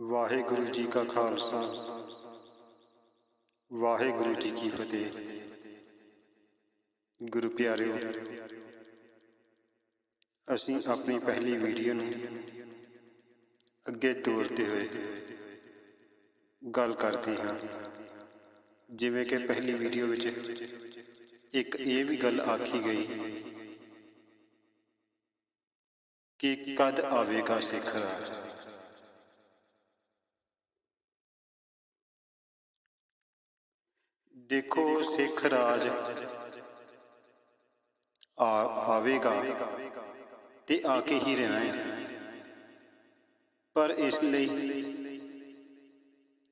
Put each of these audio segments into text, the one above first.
ਵਾਹਿਗੁਰੂ ਜੀ ਕਾ ਖਾਲਸਾ। ਵਾਹਿਗੁਰੂ ਜੀ ਕੀ ਫਤਿਹ। ਗੁਰੂ ਪਿਆਰਿਓ, ਅਸੀਂ ਆਪਣੀ ਪਹਿਲੀ ਵੀਡੀਓ ਨੂੰ ਅੱਗੇ ਤੋਰਦੇ ਹੋਏ ਗੱਲ ਕਰਦੇ ਹਾਂ। ਜਿਵੇਂ ਕਿ ਪਹਿਲੀ ਵੀਡੀਓ ਵਿੱਚ ਇੱਕ ਇਹ ਵੀ ਗੱਲ ਆਖੀ ਗਈ ਕਿ ਕਦ ਆਵੇਗਾ ਸਿੱਖ ਰਾਜ? ਦੇਖੋ ਸਿੱਖ ਰਾਜ ਆ ਆਵੇਗਾ ਤੇ ਆ ਕੇ ਹੀ ਰਹਿਣਾ ਹੈ ਪਰ ਇਸ ਲਈ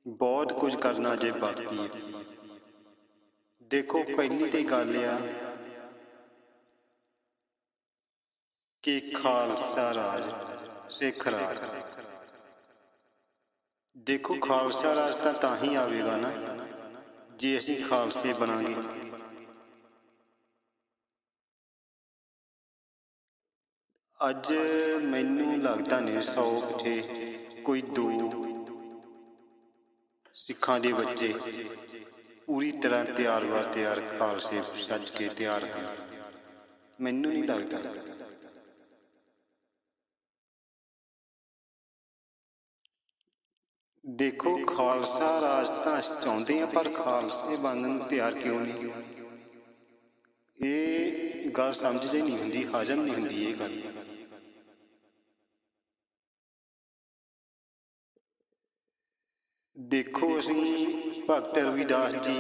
ਬਹੁਤ ਕੁਝ ਕਰਨਾ ਜੇ ਬਾਕੀ ਹੈ ਦੇਖੋ ਪਹਿਲੀ ਤੇ ਗੱਲ ਆ ਕਿ ਖਾਲਸਾ ਰਾਜ ਸਿੱਖ ਰਾਜ ਦੇਖੋ ਖਾਲਸਾ ਰਾਜ ਤਾਂ ਤਾਂ ਹੀ ਆਵੇਗਾ ਨਾ ਜੇ ਅਸੀਂ ਖਾਲਸੇ ਬਣਾਂਗੇ। ਅੱਜ ਮੈਨੂੰ ਲੱਗਦਾ ਨੇ 100 ਪਿੱਛੇ ਕੋਈ ਦੋ ਸਿੱਖਾਂ ਦੇ ਬੱਚੇ ਪੂਰੀ ਤਰ੍ਹਾਂ ਤਿਆਰ ਵਰ ਤਿਆਰ ਖਾਲਸੇ ਸੱਜ ਕੇ ਤਿਆਰ ਹਨ। ਮੈਨੂੰ ਨਹੀਂ ਲੱਗਦਾ। ਦੇਖੋ ਖਾਲਸਾ ਰਾਜ ਤਾਂ ਅਸੀਂ ਚਾਹੁੰਦੇ ਆ, ਪਰ ਖਾਲਸੇ ਬਣਨ ਨੂੰ ਤਿਆਰ ਕਿਉਂ ਨਹੀਂ? ਇਹ ਗੱਲ ਸਮਝਦੇ ਨਹੀਂ ਹੁੰਦੀ, ਹਾਜ਼ਮ ਨਹੀਂ ਹੁੰਦੀ ਇਹ ਗੱਲ। ਦੇਖੋ ਅਸੀਂ ਭਗਤ ਰਵਿਦਾਸ ਜੀ,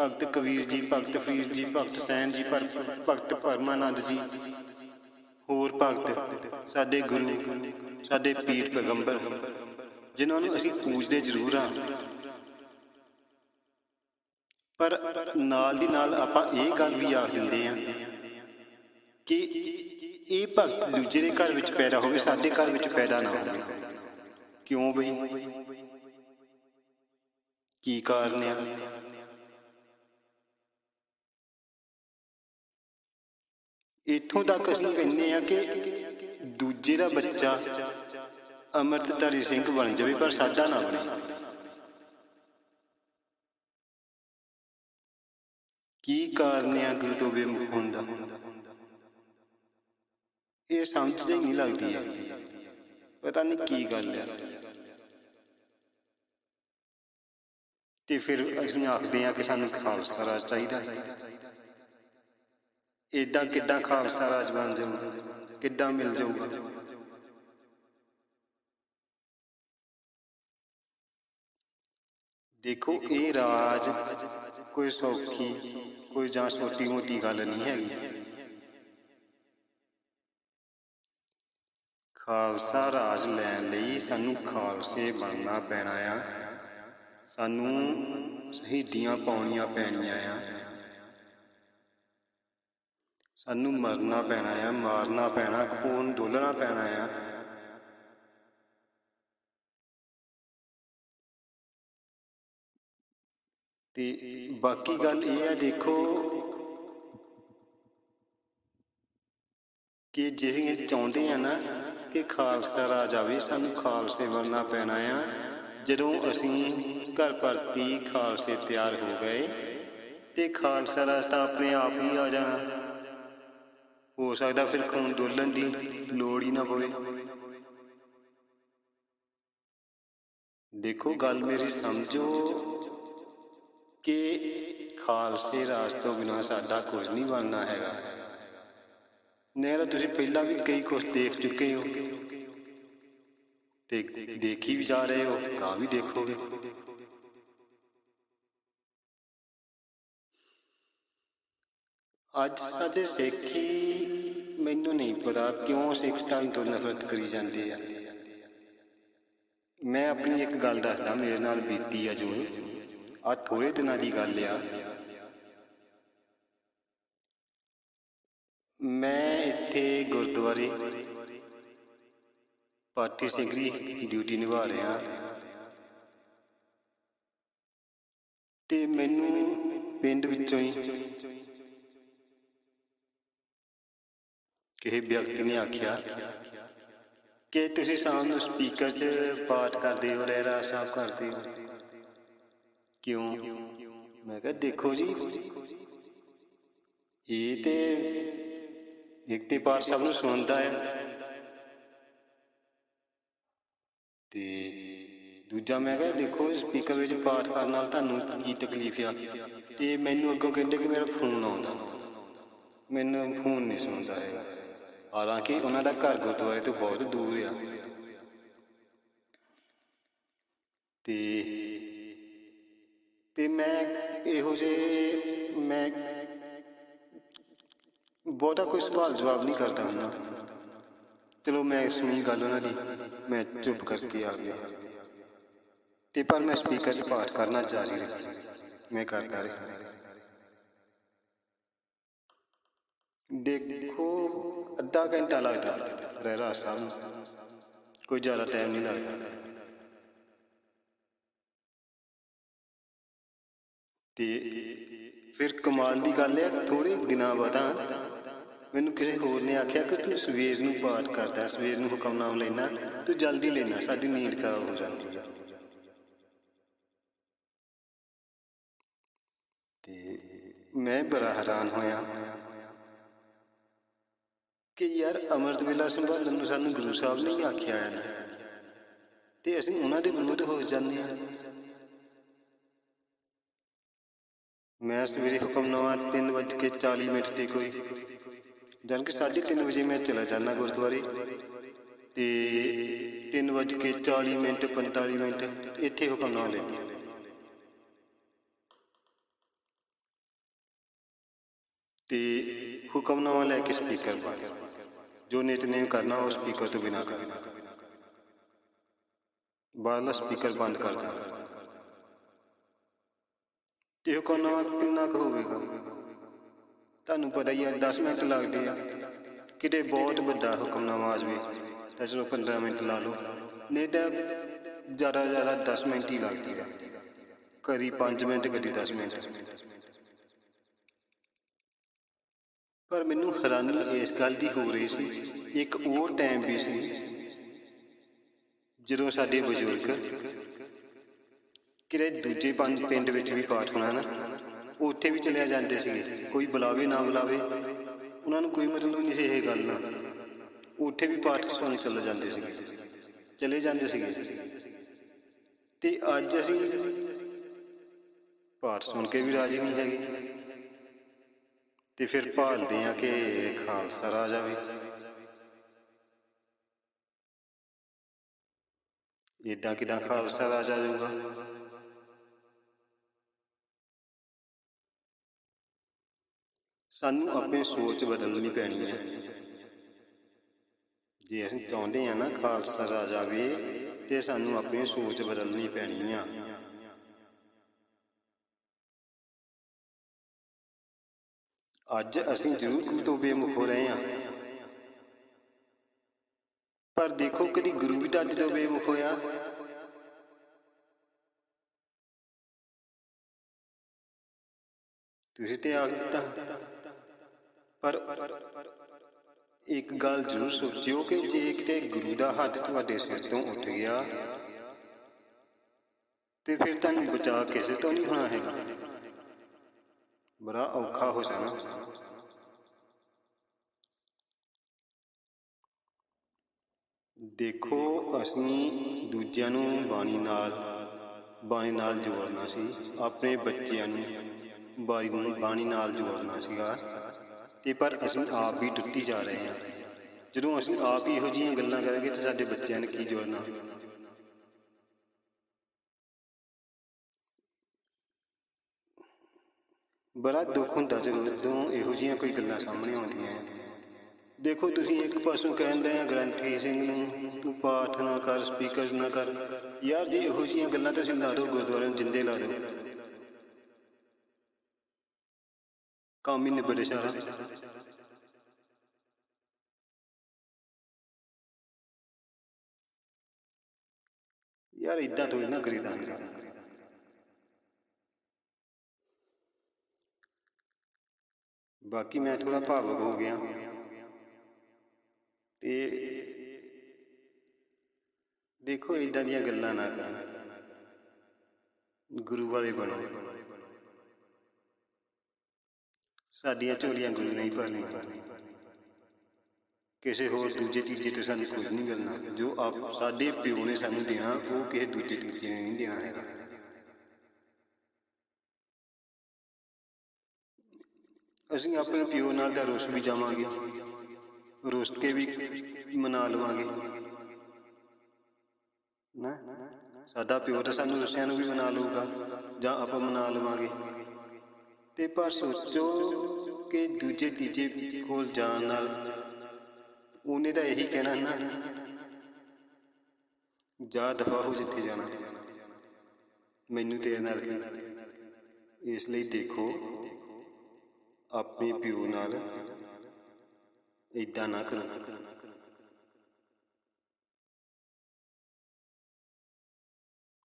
ਭਗਤ ਕਬੀਰ ਜੀ, ਭਗਤ ਫਰੀਦ ਜੀ, ਭਗਤ ਸੈਨ ਜੀ, ਪਰ ਭਗਤ ਪਰਮਾਨੰਦ ਜੀ, ਹੋਰ ਭਗਤ, ਸਾਡੇ ਗੁਰੂ, ਸਾਡੇ ਪੀਰ ਪੈਗੰਬਰ। ਜਿਨ੍ਹਾਂ ਨੂੰ ਅਸੀਂ ਪੂਜਦੇ ਜ਼ਰੂਰ ਹਾਂ। ਪਰ ਨਾਲ ਦੀ ਨਾਲ ਆਪਾਂ ਇਹ ਗੱਲ ਵੀ ਆਖ ਦਿੰਦੇ ਹਾਂ ਕਿ ਇਹ ਭਗਤ ਦੂਜੇ ਦੇ ਘਰ ਵਿੱਚ ਪੈਦਾ ਹੋਵੇ, ਸਾਡੇ ਘਰ ਵਿੱਚ ਪੈਦਾ ਨਾ ਹੋਵੇ। ਕਿਉਂ ਬਈ? ਕੀ ਕਾਰਨ ਆ? ਇੱਥੋਂ ਤੱਕ ਅਸੀਂ ਕਹਿੰਦੇ ਆ ਕਿ ਦੂਜੇ ਦਾ ਬੱਚਾ ਅੰਮ੍ਰਿਤਧਾਰੀ ਸਿੰਘ ਬਣ ਜਾਵੇ, ਪਰ ਸਾਡਾ ਨਾ ਬਣੇ ਕੀ ਕਾਰਨ ਗੁਰੂ ਤੋਂ ਬੇਮੁਖ ਹੋਣ ਇਹ ਸਮਝ ਹੀ ਨਹੀਂ ਲੱਗਦੀ ਹੈ ਪਤਾ ਨਹੀਂ ਕੀ ਗੱਲ ਹੈ ਤੇ ਫਿਰ ਅਸੀਂ ਆਖਦੇ ਹਾਂ ਕਿ ਸਾਨੂੰ ਖਾਲਸਾ ਰਾਜ ਚਾਹੀਦਾ ਇਦਾਂ ਕਿੱਦਾਂ ਖਾਲਸਾ ਰਾਜ ਬਣ ਜਾਊਗਾ ਕਿੱਦਾਂ ਮਿਲ ਜਾਊਗਾ? ਦੇਖੋ ਇਹ ਰਾਜ ਕੋਈ ਸੌਖੀ ਕੋਈ ਜਾਂ ਛੋਟੀ ਮੋਟੀ ਗੱਲ ਨਹੀਂ ਹੈਗੀ। ਖਾਲਸਾ ਰਾਜ ਲੈਣ ਲਈ ਸਾਨੂੰ ਖਾਲਸੇ ਬਣਨਾ ਪੈਣਾ ਆ। ਸਾਨੂੰ ਸ਼ਹੀਦੀਆਂ ਪਾਉਣੀਆਂ ਪੈਣੀਆਂ ਆ। ਸਾਨੂੰ ਮਰਨਾ ਪੈਣਾ ਆ ਮਾਰਨਾ ਪੈਣਾ ਖੂਨ ਡੋਲਣਾ ਪੈਣਾ ਆ। ਤੇ ਬਾਕੀ ਗੱਲ ਇਹ ਹੈ, ਦੇਖੋ, ਕਿ ਜਿਹੜੇ ਚਾਹੁੰਦੇ ਆ ਨਾ ਕਿ ਖਾਲਸਾ ਰਾਜ ਆਵੇ, ਸਾਨੂੰ ਖਾਲਸੇ ਬਣਨਾ ਪੈਣਾ ਆ। ਜਦੋਂ ਅਸੀਂ ਘਰ ਭਰਤੀ ਖਾਲਸੇ ਤਿਆਰ ਹੋ ਗਏ, ਤੇ ਖਾਲਸਾ ਰਾਜ ਤਾਂ ਆਪਣੇ ਆਪ ਹੀ ਆ ਜਾਣਾ। ਹੋ ਸਕਦਾ ਫਿਰ ਖੂਨ ਡੋਲਣ ਦੀ ਲੋੜ ਹੀ ਨਾ ਪਵੇ। ਦੇਖੋ, ਗੱਲ ਮੇਰੀ ਸਮਝੋ। ਕਿ ਖਾਲਸੇ ਰਾਜ ਤੋਂ ਬਿਨਾਂ ਸਾਡਾ ਕੁਝ ਨਹੀਂ ਬਣਨਾ ਹੈਗਾ ਨਹੀਂ ਤਾਂ ਤੁਸੀਂ ਪਹਿਲਾਂ ਵੀ ਕਈ ਕੁਝ ਦੇਖ ਚੁੱਕੇ ਹੋ ਤੇ ਦੇਖੀ ਵੀ ਜਾ ਰਹੇ ਹੋ ਕਾਂ ਵੀ ਦੇਖੋਗੇ ਅੱਜ ਸਾਡੇ ਸਿੱਖੀ ਮੈਨੂੰ ਨਹੀਂ ਪਤਾ ਕਿਉਂ ਸਿੱਖ ਧਰਮ ਤੋਂ ਨਫ਼ਰਤ ਕਰੀ ਜਾਂਦੇ ਆ ਮੈਂ ਆਪਣੀ ਇੱਕ ਗੱਲ ਦੱਸਦਾ ਮੇਰੇ ਨਾਲ ਬੀਤੀ ਆ ਜੋ ਆ ਥੋੜੇ ਦਿਨਾਂ ਦੀ ਗੱਲ ਆ। ਮੈਂ ਇੱਥੇ ਗੁਰਦੁਆਰੇ ਪਾਰਟੀ ਸਿੰਘਰੀ ਡਿਊਟੀ ਨਿਭਾ ਰਿਹਾ ਤੇ ਮੈਨੂੰ ਪਿੰਡ ਵਿੱਚੋਂ ਹੀ ਕਿਸੇ ਵਿਅਕਤੀ ਨੇ ਆਖਿਆ ਕਿ ਤੁਸੀਂ ਸ਼ਾਮ ਨੂੰ ਸਪੀਕਰ 'ਚ ਪਾਠ ਕਰਦੇ ਹੋ ਰਹਿਰਾ ਸਾਹਿਬ ਕਰਦੇ ਹੋ। ਕਿਉਂ? ਮੈਂ ਕਿਹਾ, ਦੇਖੋ ਜੀ, ਇਹ ਤੇ ਇੱਕ ਤੇ ਪਾਠ ਸਭ ਨੂੰ ਸੁਣਦਾ ਹੈ। ਤੇ ਦੂਜਾ ਮੈਂ ਕਿਹਾ, ਦੇਖੋ ਸਪੀਕਰ ਵਿੱਚ ਪਾਠ ਕਰਨ ਨਾਲ ਤੁਹਾਨੂੰ ਕੀ ਤਕਲੀਫ ਆ? ਤੇ ਮੈਨੂੰ ਅੱਗੋਂ ਕਹਿੰਦੇ ਕਿ ਮੇਰਾ ਫੋਨ ਆਉਂਦਾ। ਮੈਨੂੰ ਫੋਨ ਨਹੀਂ ਸੁਣਦਾ ਹੈਗਾ। ਹਾਲਾਂਕਿ ਉਹਨਾਂ ਦਾ ਘਰ ਗੁਰਦੁਆਰੇ ਤੋਂ ਬਹੁਤ ਦੂਰ ਆ। ਤੇ ਤੇ ਮੈਂ ਇਹੋ ਜਿਹੇ, ਮੈਂ ਬਹੁਤਾ ਕੋਈ ਸਵਾਲ ਜਵਾਬ ਨਹੀਂ ਕਰਦਾ ਹੁੰਦਾ। ਚਲੋ ਮੈਂ ਸੁਣੀ ਗੱਲ ਉਹਨਾਂ ਦੀ, ਮੈਂ ਚੁੱਪ ਕਰਕੇ ਆ ਗਿਆ। ਤੇ ਪਰ ਮੈਂ ਸਪੀਕਰ 'ਚ ਪਾਠ ਕਰਨਾ ਜਾਰੀ ਰੱਖਿਆ। ਮੈਂ ਕਰਦਾ ਰਿਹਾ। ਦੇਖੋ, ਅੱਧਾ ਘੰਟਾ ਲੱਗਦਾ ਰਹਿਰਾ ਸਾਹਿਬ ਨੂੰ। ਕੋਈ ਜ਼ਿਆਦਾ ਟਾਈਮ ਨਹੀਂ ਲੱਗਦਾ। ਤੇ ਫਿਰ ਕਮਾਲ ਦੀ ਗੱਲ ਹੈ ਥੋੜੇ ਦਿਨਾਂ ਬਾਅਦ ਮੈਨੂੰ ਕਿਸੇ ਹੋਰ ਨੇ ਆਖਿਆ ਕਿ ਤੂੰ ਸਵੇਰ ਨੂੰ ਪਾਠ ਕਰਦਾ, ਸਵੇਰ ਨੂੰ ਹੁਕਮਨਾਮ ਲੈਣਾ ਤੂੰ ਜਲਦੀ ਲੈਣਾ ਸਾਡੀ ਨੀਂਦ ਖਰਾਬ ਹੋ ਜਾਂਦੀ ਹੈ। ਤੇ ਮੈਂ ਬੜਾ ਹੈਰਾਨ ਹੋਇਆ ਕਿ ਯਾਰ ਅੰਮ੍ਰਿਤ ਵੇਲਾ ਸੰਭਾਲਣ ਨੂੰ ਸਾਨੂੰ ਗੁਰੂ ਸਾਹਿਬ ਨੇ ਹੀ ਆਖਿਆ ਹੈ ਤੇ ਅਸੀਂ ਉਹਨਾਂ ਦੇ ਵਿਰੁੱਧ ਹੋ ਜਾਂਦੇ ਹਾਂ। ਮੈਂ ਸਵੇਰੇ ਹੁਕਮਨਾਮਾ 3:40 ਮਿੰਟ ਤੇ ਕੋਈ ਜਦ ਕਿ 3:30 ਵਜੇ ਮੈਂ ਚਲਾ ਜਾਣਾ ਗੁਰਦੁਆਰੇ ਤੇ 3:40 ਮਿੰਟ 45 ਮਿੰਟ ਇੱਥੇ ਹੁਕਮਨਾਮਾ ਲੈਂਦੇ ਤੇ ਹੁਕਮਨਾਮਾ ਲੈ ਕੇ ਸਪੀਕਰ ਪਾ ਜੋ ਨਿਤਨੇਮ ਕਰਨਾ ਉਹ ਸਪੀਕਰ ਤੋਂ ਬਿਨਾ ਕਰਨਾ ਬਾਹਰਲਾ ਸਪੀਕਰ ਬੰਦ ਕਰ ਦੇਣਾ ਤੇ ਹੁਕਮਨਾਮਾ ਕਿੰਨਾ ਕੁ ਹੋਵੇਗਾ। ਤੁਹਾਨੂੰ ਪਤਾ ਹੀ ਆ 10 ਮਿੰਟ ਲੱਗਦੇ ਆ। ਕਿਤੇ ਬਹੁਤ ਵੱਡਾ ਹੁਕਮਨਾਮਾ ਆ ਜਾਵੇ ਤਾਂ ਚਲੋ 15 ਮਿੰਟ ਲਾ ਲਓ। ਨਹੀਂ ਤਾਂ ਜ਼ਿਆਦਾ ਜ਼ਿਆਦਾ 10 ਮਿੰਟ ਹੀ ਲੱਗਦੇ ਆ। ਕਦੀ 5 ਮਿੰਟ, ਕਦੀ 10 ਮਿੰਟ। ਪਰ ਮੈਨੂੰ ਹੈਰਾਨੀ ਇਸ ਗੱਲ ਦੀ ਹੋ ਰਹੀ ਸੀ। ਇੱਕ ਹੋਰ ਟਾਈਮ ਵੀ ਸੀ। ਜਦੋਂ ਸਾਡੇ ਬਜ਼ੁਰਗ ਕਿਰੇ ਦੂਜੇ ਪੰਜ ਪਿੰਡ ਵਿੱਚ ਵੀ ਪਾਠ ਹੋਣਾ ਨਾ, ਉੱਥੇ ਵੀ ਚਲੇ ਜਾਂਦੇ ਸੀਗੇ। ਕੋਈ ਬੁਲਾਵੇ, ਨਾ ਬੁਲਾਵੇ, ਉਹਨਾਂ ਨੂੰ ਕੋਈ ਮਤਲਬ ਨਹੀਂ ਸੀ ਇਹ ਗੱਲ ਦਾ। ਉੱਥੇ ਵੀ ਪਾਠ ਸੁਣ ਚਲੇ ਜਾਂਦੇ ਸੀਗੇ। ਚਲੇ ਜਾਂਦੇ ਸੀਗੇ। ਤੇ ਅੱਜ ਅਸੀਂ ਪਾਠ ਸੁਣ ਕੇ ਵੀ ਰਾਜੀ ਨਹੀਂ ਹੈਗੇ। ਤੇ ਫਿਰ ਭਾਲਦੇ ਆ ਕਿ ਖਾਲਸਾ ਰਾਜਾ ਵੀ ਇਦਾਂ ਕਿਦਾਂ ਖਾਲਸਾ ਰਾਜਾ ਜਾਊਗਾ? ਸਾਨੂੰ ਆਪਣੀ ਸੋਚ ਬਦਲਣੀ ਪੈਣੀ ਹੈ। ਜੇ ਅਸੀਂ ਚਾਹੁੰਦੇ ਹਾਂ ਨਾ ਖਾਲਸਾ ਰਾਜ ਆਵੇ, ਤੇ ਸਾਨੂੰ ਆਪਣੀ ਸੋਚ ਬਦਲਣੀ ਪੈਣੀ ਆ। ਅੱਜ ਅਸੀਂ ਜ਼ਰੂਰ ਤੋਂ ਬੇਮੁਖ ਹੋ ਰਹੇ ਹਾਂ। ਪਰ ਦੇਖੋ ਕਦੀ ਗੁਰੂ ਵੀ ਤੁਹਾਡੇ ਤੋਂ ਬੇਮੁਖ ਹੋਇਆ ਤੁਸੀਂ ਤੇ ਆਖ ਦਿੱਤਾ। ਪਰ ਇੱਕ ਗੱਲ ਜ਼ਰੂਰ ਸੋਚਿਓ ਕਿ ਜੇ ਕਿਤੇ ਗੁਰੂ ਦਾ ਹੱਥ ਤੁਹਾਡੇ ਸਿਰ ਤੋਂ ਉੱਠ ਗਿਆ, ਤੇ ਫਿਰ ਤੁਹਾਨੂੰ ਬਚਾ ਕਿਸੇ ਤੋਂ ਨਹੀਂ ਹੋਣਾ ਹੈਗਾ। ਬੜਾ ਔਖਾ ਹੋ ਜਾਣਾ। ਦੇਖੋ, ਅਸੀਂ ਦੂਜਿਆਂ ਨੂੰ ਬਾਣੀ ਨਾਲ ਬਾਣੀ ਨਾਲ ਜੋੜਨਾ ਸੀ। ਆਪਣੇ ਬੱਚਿਆਂ ਨੂੰ ਬਾਣੀ ਬਾਣੀ ਨਾਲ ਜੋੜਨਾ ਸੀਗਾ। ਤੇ ਪਰ ਅਸੀਂ ਆਪ ਵੀ ਟੁੱਟੀ ਜਾ ਰਹੇ ਹਾਂ। ਜਦੋਂ ਅਸੀਂ ਆਪ ਹੀ ਇਹੋ ਜਿਹੀਆਂ ਗੱਲਾਂ ਕਰਾਂਗੇ ਤਾਂ ਸਾਡੇ ਬੱਚਿਆਂ ਨੇ ਕੀ ਜੋੜਨਾ? ਬੜਾ ਦੁੱਖ ਹੁੰਦਾ ਜਦੋਂ ਇਹੋ ਜਿਹੀਆਂ ਕੋਈ ਗੱਲਾਂ ਸਾਹਮਣੇ ਆਉਂਦੀਆਂ ਦੇਖੋ, ਤੁਸੀਂ ਇੱਕ ਪਾਸੋਂ ਕਹਿੰਦੇ ਆ, ਗ੍ਰੰਥੀ ਸਿੰਘ ਨੂੰ, ਤੂੰ ਪਾਠ ਨਾ ਕਰ ਸਪੀਕਰਸ ਨਾ ਕਰ। ਯਾਰ, ਜੇ ਇਹੋ ਜਿਹੀਆਂ ਗੱਲਾਂ ਤਾਂ ਅਸੀਂ ਲਾ ਦਿਓ ਗੁਰਦੁਆਰੇ ਨੂੰ ਜਿੰਦੇ ਲਾ ਦਿਓ। ਕੰਮ ਹੀ ਨਿਬੜੇ ਸਾਰਾ ਯਾਰ ਇਦਾਂ ਤੋਂ ਨਾ ਕਰੀਦਾ ਹੁੰਦਾ ਬਾਕੀ ਮੈਂ ਥੋੜਾ ਭਾਵੁਕ ਹੋ ਗਿਆ ਤੇ ਦੇਖੋ ਇਦਾਂ ਦੀਆਂ ਗੱਲਾਂ ਨਾ ਕਰ ਗੁਰੂ ਵਾਲੇ ਬਣੋ ਸਾਡੀਆਂ ਝੋਲੀਆਂ ਗੁਰੂ ਨਹੀਂ ਭਰਨੀਆਂ। ਕਿਸੇ ਹੋਰ ਦੂਜੇ ਤੀਜੇ ਤੇ ਸਾਨੂੰ ਕੁਝ ਨਹੀਂ ਮਿਲਣਾ। ਜੋ ਆਪ ਸਾਡੇ ਪਿਓ ਨੇ ਸਾਨੂੰ ਦੇਣਾ, ਉਹ ਕਿਸੇ ਦੂਜੇ ਤੀਜੇ ਨੇ ਨਹੀਂ ਦੇਣਾ ਹੈਗਾ। ਅਸੀਂ ਆਪਣੇ ਪਿਓ ਨਾਲ ਤਾਂ ਰੋਸ ਵੀ ਜਾਵਾਂਗੇ। ਰੁੱਸ ਕੇ ਵੀ ਮਨਾ ਲਵਾਂਗੇ। ਨਾ? ਸਾਡਾ ਪਿਓ ਤਾਂ ਸਾਨੂੰ ਰੁੱਸਿਆਂ ਨੂੰ ਵੀ ਮਨਾ ਲਊਗਾ, ਜਾਂ ਆਪਾਂ ਮਨਾ ਲਵਾਂਗੇ। ਤੇ ਪਰ ਸੋਚੋ ਕਿ ਦੂਜੇ ਤੀਜੇ ਕੋਲ ਜਾਣ ਨਾਲ ਉਹਨੇ ਤਾਂ ਇਹੀ ਕਹਿਣਾ ਨਾ, ਜਾ ਦਫਾ ਹੋ ਜਿੱਥੇ ਜਾਣਾ। ਮੈਨੂੰ ਤੇਰੇ ਨਾਲ ਕੀ ਇਸ ਲਈ ਦੇਖੋ, ਆਪਣੇ ਪਿਓ ਨਾਲ ਇਦਾਂ ਨਾ ਕਰੋ।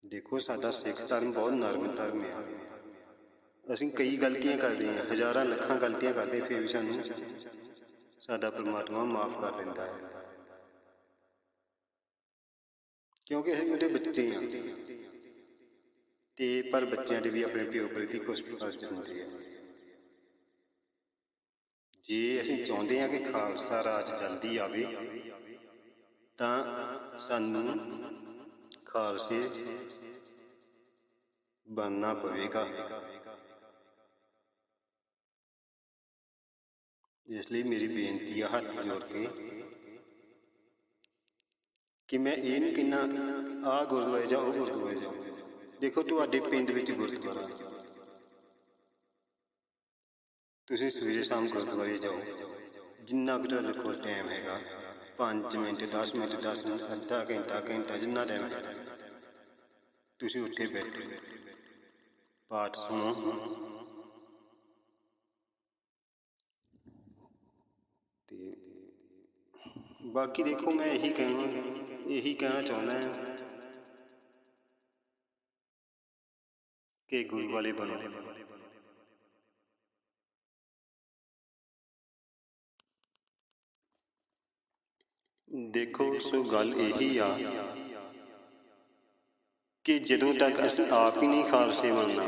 ਦੇਖੋ ਸਾਡਾ ਸਿੱਖ ਧਰਮ ਬਹੁਤ ਨਰਮ ਧਰਮ ਹੈ ਅਸੀਂ ਕਈ ਗਲਤੀਆਂ ਕਰਦੇ ਹਾਂ ਹਜ਼ਾਰਾਂ ਲੱਖਾਂ ਗਲਤੀਆਂ ਕਰਦੇ ਫਿਰ ਵੀ ਸਾਨੂੰ ਸਾਡਾ ਪਰਮਾਤਮਾ ਮਾਫ ਕਰ ਦਿੰਦਾ ਹੈ। ਕਿਉਂਕਿ ਅਸੀਂ ਉਹਦੇ ਬੱਚੇ ਹਾਂ। ਤੇ ਪਰ ਬੱਚਿਆਂ ਦੇ ਵੀ ਆਪਣੇ ਪਿਓ ਪ੍ਰਤੀ ਕੁਝ ਫਰਜ਼ ਹੁੰਦੇ ਆ ਜੇ ਅਸੀਂ ਚਾਹੁੰਦੇ ਹਾਂ ਕਿ ਖਾਲਸਾ ਰਾਜ ਜਲਦੀ ਆਵੇ ਤਾਂ ਸਾਨੂੰ ਖਾਲਸੇ ਬਣਨਾ ਪਵੇਗਾ। ਇਸ ਲਈ ਮੇਰੀ ਬੇਨਤੀ ਆ ਹੱਥ ਜੋੜ ਕੇ ਕਿ ਮੈਂ ਇਹ ਨਹੀਂ ਕਿੰਨਾ ਆ ਗੁਰਦੁਆਰੇ ਜਾਓ ਉਹ ਗੁਰਦੁਆਰੇ ਜਾਓ ਦੇਖੋ ਤੁਹਾਡੇ ਪਿੰਡ ਵਿੱਚ ਗੁਰਦੁਆਰਾ ਤੁਸੀਂ ਸਵੇਰੇ ਸ਼ਾਮ ਗੁਰਦੁਆਰੇ ਜਾਓ ਜਿੰਨਾ ਕੁ ਤੁਹਾਡੇ ਕੋਲ ਟਾਈਮ ਹੈਗਾ 5 ਮਿੰਟ 10 ਮਿੰਟ 10 ਮਿੰਟ ਅੱਧਾ ਘੰਟਾ ਘੰਟਾ ਜਿੰਨਾ ਟਾਈਮ ਹੈ ਤੁਸੀਂ ਉੱਥੇ ਬੈਠੋ ਪਾਠ ਸੁਣੋ ਤੇ ਬਾਕੀ ਦੇਖੋ ਮੈਂ ਇਹੀ ਕਹਿਣਾ ਇਹੀ ਕਹਿਣਾ ਚਾਹੁੰਦਾ ਹਾਂ ਕਿ ਗੁਰੂ ਵਾਲੇ ਬਣੋ ਦੇਖੋ ਸੋ ਗੱਲ ਇਹੀ ਆ ਕਿ ਜਦੋਂ ਤੱਕ ਅਸੀਂ ਆਪ ਹੀ ਨਹੀਂ ਖਾਲਸੇ ਬਣਨਾ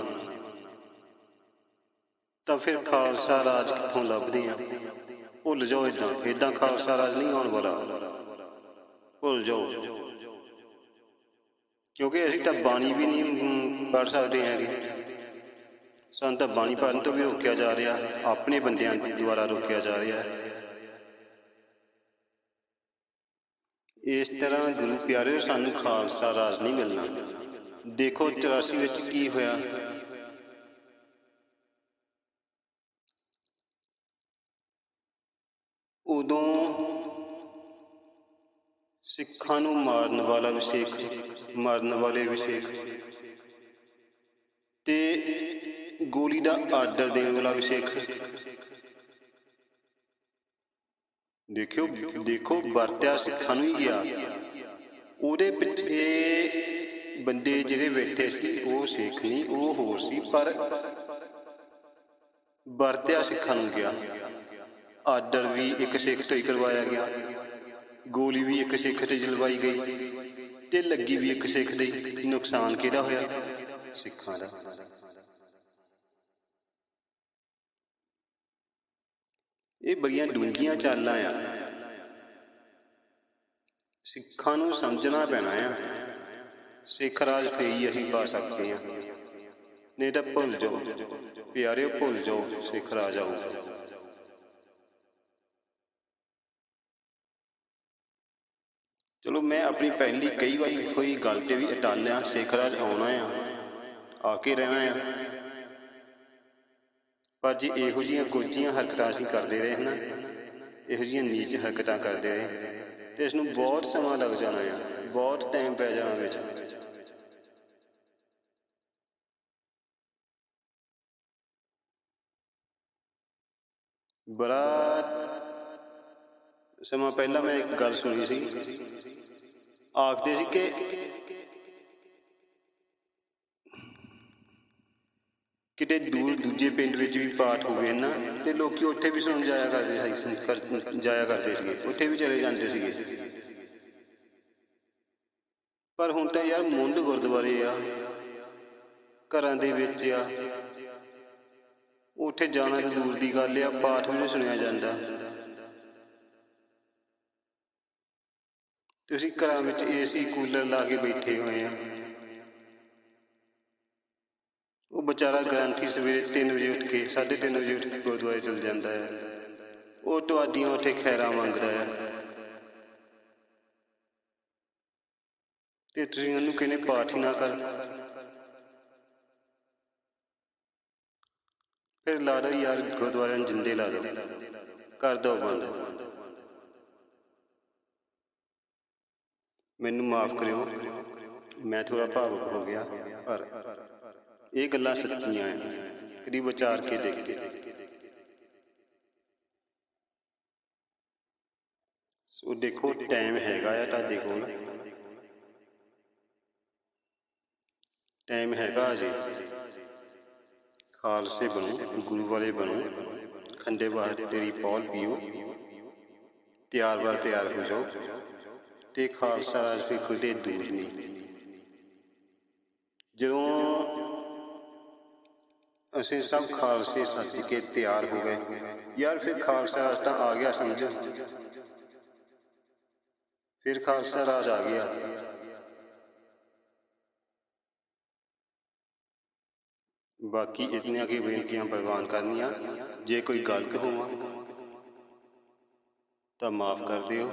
ਤਾਂ ਫਿਰ ਖਾਲਸਾ ਰਾਜ ਕਿੱਥੋਂ ਲੱਭਦੇ ਆ ਭੁੱਲ ਜਾਓ ਇਦਾਂ ਇਦਾਂ ਖਾਲਸਾ ਰਾਜ ਨਹੀਂ ਆਉਣ ਵਾਲਾ। ਭੁੱਲ ਜਾਓ। ਕਿਉਂਕਿ ਅਸੀਂ ਤਾਂ ਬਾਣੀ ਵੀ ਨਹੀਂ ਪੜ ਸਕਦੇ ਹੈਗੇ। ਸਾਨੂੰ ਤਾਂ ਬਾਣੀ ਪੜਨ ਤੋਂ ਵੀ ਰੋਕਿਆ ਜਾ ਰਿਹਾ, ਆਪਣੇ ਬੰਦਿਆਂ ਦੁਆਰਾ ਰੋਕਿਆ ਜਾ ਰਿਹਾ। ਹੈ ਇਸ ਤਰ੍ਹਾਂ ਗੁਰੂ ਪਿਆਰਿਓ, ਸਾਨੂੰ ਖਾਲਸਾ ਰਾਜ ਨਹੀਂ ਮਿਲਣਾ। ਦੇਖੋ 84 ਵਿੱਚ ਕੀ ਹੋਇਆ। ਉਦੋਂ ਸਿੱਖਾਂ ਨੂੰ ਮਾਰਨ ਵਾਲਾ ਵਿਸ਼ੇਖ ਮਾਰਨ ਵਾਲੇ ਵਿਸ਼ੇਖ ਤੇ ਗੋਲੀ ਦਾ ਆਰਡਰ ਦੇਣ ਵਾਲਾ ਵਿਸ਼ੇਖ ਦੇਖਿਓ, ਦੇਖੋ, ਵਰਤਿਆ ਸਿੱਖਾਂ ਨੂੰ ਹੀ ਗਿਆ। ਉਹਦੇ ਪਿੱਛੇ ਬੰਦੇ ਜਿਹੜੇ ਬੈਠੇ ਸੀ, ਉਹ ਸਿੱਖ ਨਹੀਂ, ਉਹ ਹੋਰ ਸੀ, ਪਰ ਵਰਤਿਆ ਸਿੱਖਾਂ ਨੂੰ ਗਿਆ। ਆਰਡਰ ਵੀ ਇੱਕ ਸਿੱਖ ਤੋਂ ਹੀ ਕਰਵਾਇਆ ਗਿਆ। ਗੋਲੀ ਵੀ ਇੱਕ ਸਿੱਖ ਤੇ ਜਲਵਾਈ ਗਈ ਤੇ ਲੱਗੀ ਵੀ ਇੱਕ ਸਿੱਖ ਦੇ ਨੁਕਸਾਨ ਕਿਹਦਾ ਹੋਇਆ? ਸਿੱਖਾਂ ਦਾ। ਇਹ ਬੜੀਆਂ ਡੂੰਘੀਆਂ ਚਾਲਾਂ ਆ। ਸਿੱਖਾਂ ਨੂੰ ਸਮਝਣਾ ਪੈਣਾ ਆ। ਸਿੱਖ ਰਾਜ ਫੇ ਅਸੀਂ ਪਾ ਸਕਦੇ ਆ। ਨਹੀਂ ਤਾਂ ਭੁੱਲ ਜਾਓ। ਪਿਆਰਿਓ, ਭੁੱਲ ਜਾਓ। ਸਿੱਖ ਰਾਜ ਆਊ ਚਲੋ, ਮੈਂ ਆਪਣੀ ਪਹਿਲੀ ਕਈ ਵਾਰੀ ਕੋਈ ਗੱਲ ਤੇ ਵੀ ਅਟਾਲਿਆ ਸਿੱਖ ਰਾਜ ਆਉਣਾ ਆ ਆ ਕੇ ਰਹਿਣਾ ਆ। ਪਰ ਜੇ ਇਹੋ ਜੀਆਂ ਕੋਝੀਆਂ ਹਰਕਤਾਂ ਅਸੀਂ ਕਰਦੇ ਰਹੇ ਨਾ ਇਹੋ ਜੀਆਂ ਨੀਚ ਹਰਕਤਾਂ ਕਰਦੇ ਰਹੇ, ਤੇ ਇਸ ਨੂੰ ਬਹੁਤ ਸਮਾਂ ਲੱਗ ਜਾਣਾ ਆ, ਬਹੁਤ ਟਾਈਮ ਪੈ ਜਾਣਾ ਵਿੱਚ। ਬੜਾ ਸਮਾਂ ਪਹਿਲਾਂ ਮੈਂ ਇੱਕ ਗੱਲ ਸੁਣੀ ਸੀ। ਆਖਦੇ ਸੀ ਕਿ ਕਿਤੇ ਦੂਰ ਦੂਜੇ ਪਿੰਡ ਵਿੱਚ ਵੀ ਪਾਠ ਹੋਵੇ ਨਾ, ਤੇ ਲੋਕੀ ਉੱਥੇ ਵੀ ਸੁਣ ਜਾਇਆ ਕਰਦੇ ਸੀ ਜਾਇਆ ਕਰਦੇ ਸੀਗੇ, ਉੱਥੇ ਵੀ ਚਲੇ ਜਾਂਦੇ ਸੀਗੇ। ਪਰ ਹੁਣ ਤਾਂ ਯਾਰ ਮੁੰਡ ਗੁਰਦੁਆਰੇ ਆ, ਘਰਾਂ ਦੇ ਵਿੱਚ ਆ। ਉੱਥੇ ਜਾਣਾ ਦੂਰ ਦੀ ਗੱਲ ਆ, ਪਾਠ ਵੀ ਸੁਣਿਆ ਜਾਂਦਾ। ਤੁਸੀਂ ਘਰਾਂ ਵਿੱਚ ਏਸੀ ਕੂਲਰ ਲਾ ਕੇ ਬੈਠੇ ਹੋਏ ਆ। ਉਹ ਵਿਚਾਰਾ ਗਰੰਟੀ ਸਵੇਰੇ 3 ਵਜੇ ਉੱਠ ਕੇ 3:30 ਵਜੇ ਉੱਠ ਕੇ ਗੁਰਦੁਆਰੇ ਚਲ ਜਾਂਦਾ ਹੈ। ਉਹ ਤੁਹਾਡੀਆਂ ਉੱਥੇ ਖੈਰਾਂ ਮੰਗਦਾ ਹੈ। ਤੇ ਤੁਸੀਂ ਉਹਨੂੰ ਕਹਿੰਦੇ ਪਾਠ ਹੀ ਨਾ ਕਰ। ਫਿਰ ਲਾ ਦੋ ਯਾਰ ਗੁਰਦੁਆਰੇ ਨੂੰ ਜਿੰਦੇ ਲਾ ਦੋ ਕਰ ਦੋ ਬੰਦ। ਮੈਨੂੰ ਮਾਫ ਕਰਿਓ। ਮੈਂ ਥੋੜਾ ਭਾਵੁਕ ਹੋ ਗਿਆ, ਪਰ ਇਹ ਗੱਲਾਂ ਸੱਚੀਆਂ ਹੈ ਕਦੀ ਵਿਚਾਰ ਕੇ ਦੇਖੇ ਸੋ ਦੇਖੋ ਟਾਈਮ ਹੈਗਾ ਆ ਤੁਹਾਡੇ ਕੋਲ। ਟਾਈਮ ਹੈਗਾ ਅਜੇ ਖਾਲਸੇ ਬਣੋ, ਗੁਰੂ ਵਾਲੇ ਬਣੋ। ਖੰਡੇ ਬਾਹਰ ਤੇਰੀ ਪੌਲ ਪੀਓ। ਤਿਆਰ ਵਾਰ ਤਿਆਰ ਹੋ ਜਾਓ। ਤੇ ਖਾਲਸਾ ਰਾਜ ਫਿਰ ਦੇ ਦੂਰ ਨਹੀਂ। ਜਦੋਂ ਅਸੀਂ ਸਭ ਖਾਲਸੇ ਸੱਜ ਕੇ ਤਿਆਰ ਹੋ ਗਏ, ਯਾਰ ਫਿਰ ਖਾਲਸਾ ਰਾਜ ਤਾਂ ਆ ਗਿਆ ਸਮਝੋ। ਫਿਰ ਖਾਲਸਾ ਰਾਜ ਆ ਗਿਆ। ਬਾਕੀ ਇਤਨੀਆਂ ਕੀ ਬੇਨਤੀਆਂ ਪ੍ਰਵਾਨ ਕਰਨੀਆਂ, ਜੇ ਕੋਈ ਗਲਤ ਹੋਵਾਂ ਤਾਂ ਮਾਫ ਕਰ ਦਿਓ।